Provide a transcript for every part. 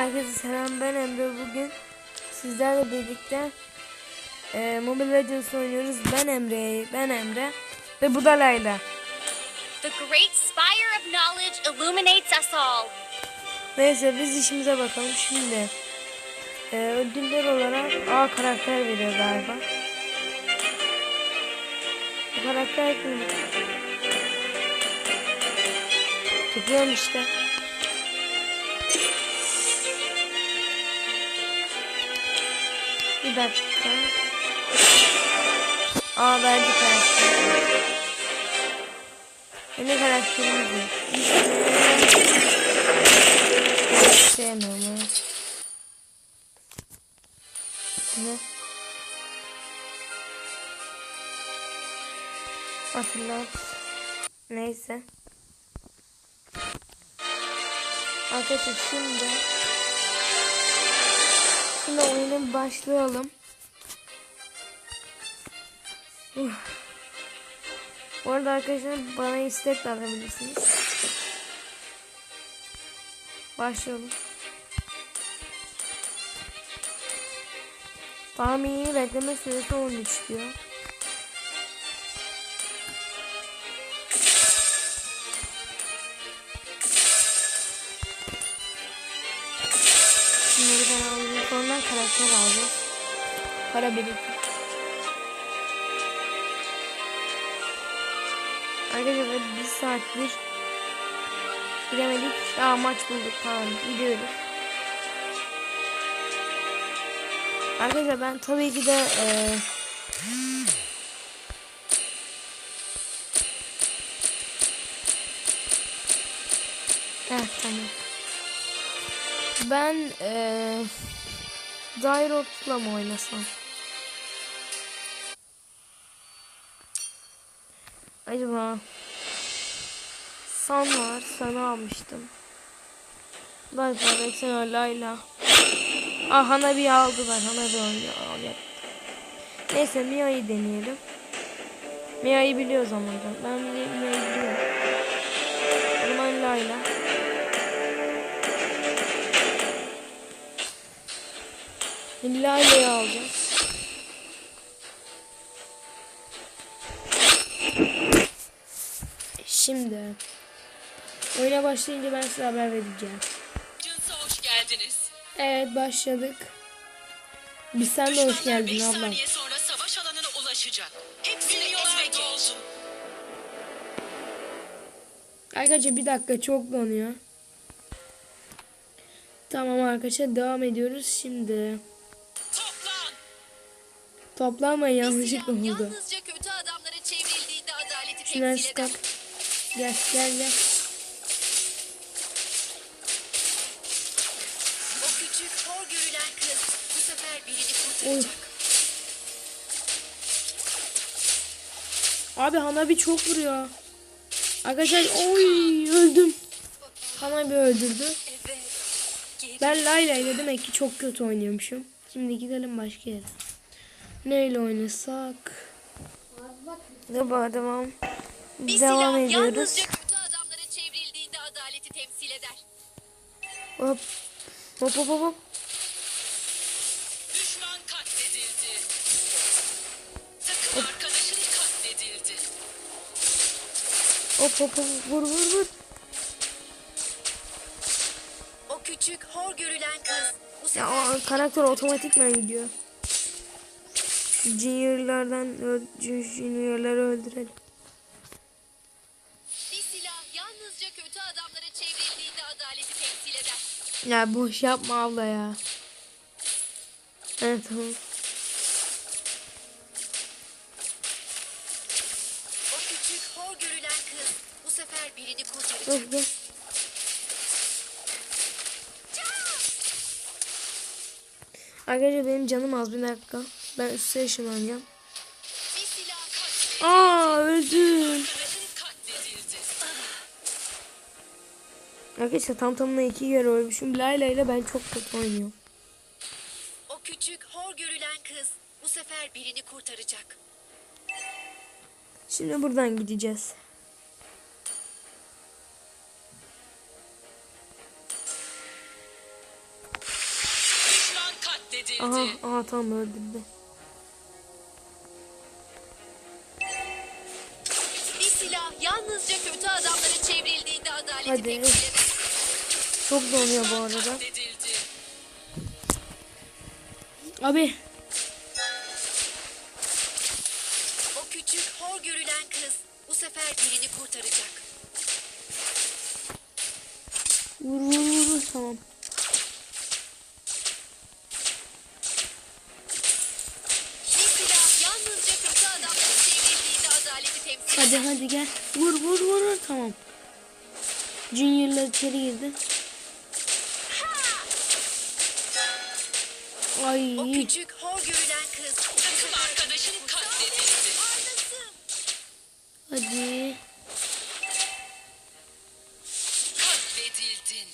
herkese selam ben Emre. Bugün sizlerle birlikte e, Mobile Legends oynuyoruz. Ben Emre ben Emre ve bu da Layla. The great spire of knowledge illuminates us all. neyse biz işimize bakalım. Şimdi e, ödüller olarak A karakter veriyor galiba. Bu karakter kim? Tıklıyorum işte Bir dakika. Aa verdi karakter. Yeni karakterimiz. İşte... Sevmiyorum onu. Ne? Hatırlat. Neyse. Arkadaşlar şimdi Şimdi oyuna başlayalım. Uf. Bu arada arkadaşlar bana istek de atabilirsiniz. Başlayalım. Tahmini bekleme süresi 13 diyor. Karakter aldım. Para birikti. Arkadaşlar bir saattir gidemedik. Aa maç bulduk tamam gidiyoruz. Arkadaşlar ben tabii ki de eee Heh, tamam. Ben eee Dairot'la mı oynasam? Acaba San var. San'ı almıştım. Layla, Rexena, Layla. Ah Hanabi'yi aldılar. Hanabi oynuyor. Neyse Mia'yı deneyelim. Mia'yı biliyoruz ama. Ben Mi- Mia'yı biliyorum. O zaman Layla. Şimdi Layla'yı alacağız. Şimdi oyuna başlayınca ben size haber vereceğim. Ajansa hoş geldiniz. Evet başladık. Biz sen de hoş geldin beş ablam. saniye sonra savaş alanına ulaşacak. Hepsini es ve geç. Arkadaşlar bir dakika çok donuyor. Tamam arkadaşlar devam ediyoruz şimdi. Toplan. Toplanmayın yanlışlıkla oldu. yalnızca kötü adamlara çevrildiğinde adaleti Şunları temsil eder. sıkak. Gel gel gel. O küçük hor görülen kız bu sefer birini Oy. kurtaracak. Abi Hanabi çok vuruyor. Arkadaşlar oy öldüm. Hanabi öldürdü. Evet. Ben Layla ile demek ki çok kötü oynuyormuşum. Şimdi gidelim başka yere. Neyle oynasak? Devam devam. bir Devam silah ediyoruz. yalnızca kötü adamlara çevrildiğinde adaleti temsil eder. Hop. Hop hop hop. hop. Düşman katledildi. Takım arkadaşın katledildi. Hop hop hop. Vur vur vur. O küçük hor görülen kız bu Ya o karakter otomatikman gidiyor. Juniorlardan juniorları öldürelim. bir silah yalnızca kötü adamlara çevrildiğinde adaleti temsil eder. Ya boş yapma abla ya. Evet tamam. O küçük hor görülen kız bu sefer birini kurtaracak. Dur gel. Arkadaşlar benim canım az bir dakika. Ben üstte ışınlanacağım. Aa öldüm. Arkadaşlar tam tamına iki kere ölmüşüm. Layla ile ben çok kötü oynuyorum. O küçük hor görülen kız bu sefer birini kurtaracak. Şimdi buradan gideceğiz. Aha, aha tamam öldürdü. Yalnızca kötü adamlara çevrildiğinde adaleti Hadi. Çok donuyor bu arada. Abi O küçük hor görülen kız bu sefer birini kurtaracak. vur vur vur tamam. Bir silah yalnızca kötü adamlara çevrildiğinde adaleti temsil Hadi hadi gel. Vur vur vur vur tamam. Junior'lar içeri girdi. Ay O küçük hor görülen kız Takım arkadaşın katledildi. Hadi. Katledildin.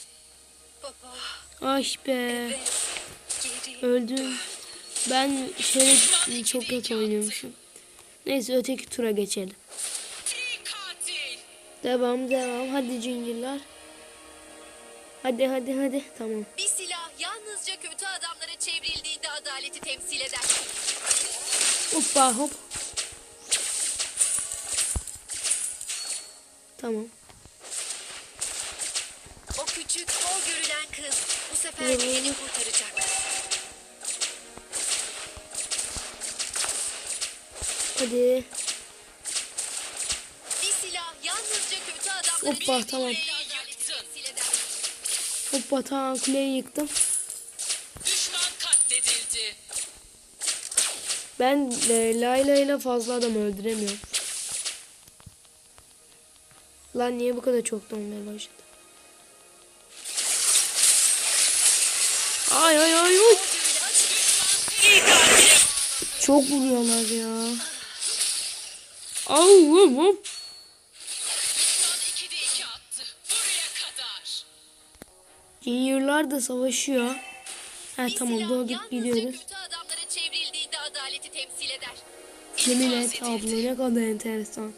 Baba Ay be. ve geri Öldüm. Ben şöyle çok kötü oynuyormuşum. Neyse öteki tura geçelim. Devam devam. Hadi Junior'lar. Hadi hadi hadi. Tamam. Bir silah yalnızca kötü adamlara çevrildiğinde adaleti temsil eder. Hoppa hop. Tamam. O küçük hor görülen kız bu sefer Hı. birini kurtaracak. Hadi. Bir silah yalnızca kötü adamlara Hoppa, tamam. Hoppa tamam kuleyi yıktım. Düşman katledildi. Ben e, Layla ile fazla adam öldüremiyorum. Lan niye bu kadar çok donmaya başladı? Ay ay ay ay. Çok vuruyorlar ya. Au hop hop. Junior'lar da savaşıyor. Ha tamam adaleti temsil eder. Yemin et abla ne kadar enteresan.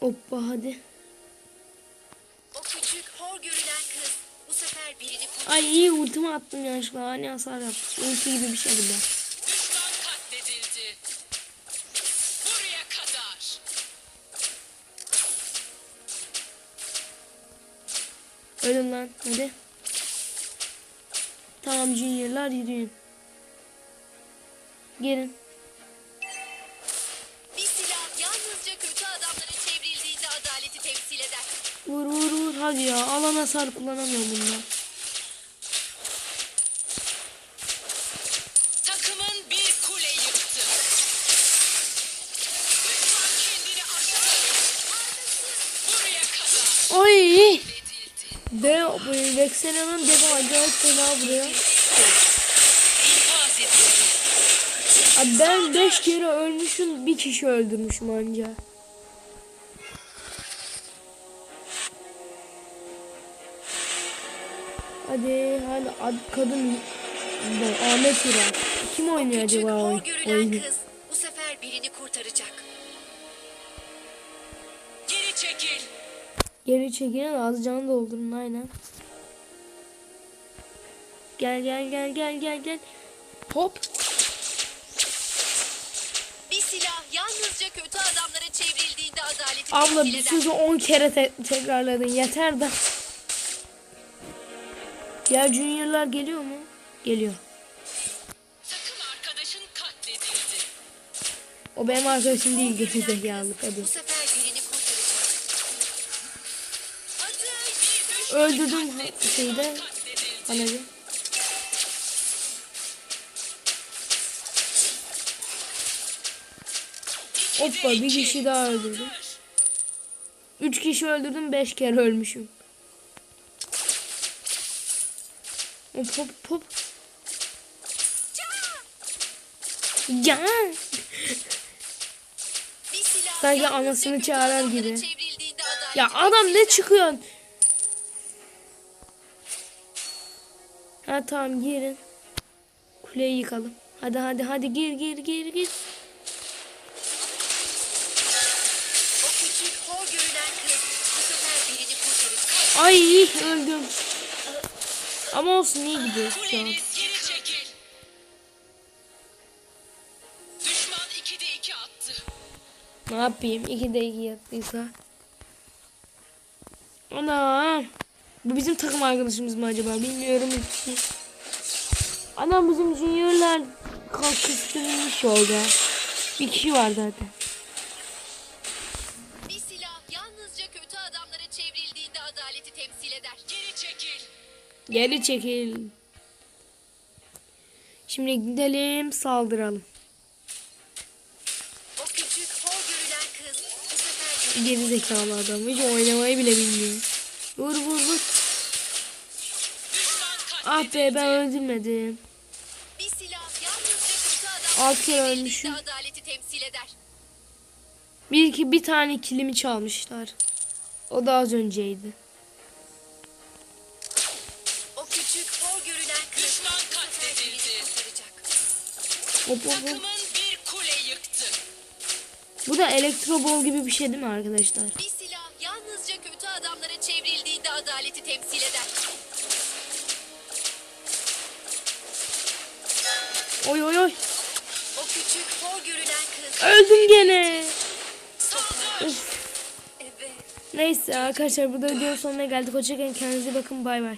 Hoppa hadi. O küçük hor görülen kız bu sefer birini. Ay iyi ultimi attım yanlışlıkla. Hani hasar yaptım. Ulti gibi bir şey bu da. Ölün lan hadi. Tamam juniorlar yürüyün. Gelin. Bir silah yalnızca kötü adamlara çevrildiğinde adaleti temsil eder. Vur vur vur hadi ya. Alan hasar kullanamıyorum bundan. De Vexena'nın devi acayip fena vuruyor. Abi ben 5 kere ölmüşüm. Bir kişi öldürmüşüm anca. Hadi hadi ad, kadın bu, Ahmet İran. Kim oynuyor acaba görülen oyunu? kız bu sefer birini kurtaracak. Geri çekil. Geri çekilin az canı doldurun aynen. Gel gel gel gel gel gel. Hop. Bir silah yalnızca kötü adamlara çevrildiğinde adaleti Abla eder. sözü 10 kere te- tekrarladın yeter de. Ya juniorlar geliyor mu? Geliyor. Takım arkadaşın katledildi. O benim arkadaşım değil gerizekalı kız kadın. Bir Öldürdüm şeyde Katledildi. Hoppa bir kişi daha öldürdüm. Üç kişi öldürdüm beş kere ölmüşüm. Hop hop hop. Ya. Sanki anasını adamlara gibi. Ya adam ne çıkıyorsun? Ha tamam girin. Kuleyi yıkalım. Hadi hadi hadi gir gir gir gir. Ay öldüm. Ama olsun iyi gidiyoruz şu an. 2'de 2. Ne yapayım? İki de iki yattıysa. Ana. Bu bizim takım arkadaşımız mı acaba? Bilmiyorum hiç. Anam bizim juniorlar kalkıştırılmış orada. Bir kişi var zaten. Adaleti temsil eder. Geri çekil. Geri çekil. Şimdi gidelim saldıralım. O küçük hor görülen kız bu sefer birini Geri zekalı adam. Hiç oynamayı bile bilmiyor. Vur vur vur. Ah be ben öldürmedim. Bir silah yalnızca kötü çevrildiğinde ölmüşüm. adaleti temsil eder. Bir iki bir tane kilimi çalmışlar. O da az önceydi. Hor görülen Düşman katledildi. kurtaracak. Hop hop hop. Takımın bir kule yıktı. Bu da elektrobol gibi bir şey değil mi arkadaşlar? Bir silah yalnızca kötü adamlara çevrildiğinde adaleti temsil eder. Oy oy oy. O küçük hor görülen kız. Öldüm gene. Neyse arkadaşlar burada videonun sonuna geldik. Hoşçakalın. Kendinize bakın. Bay bay.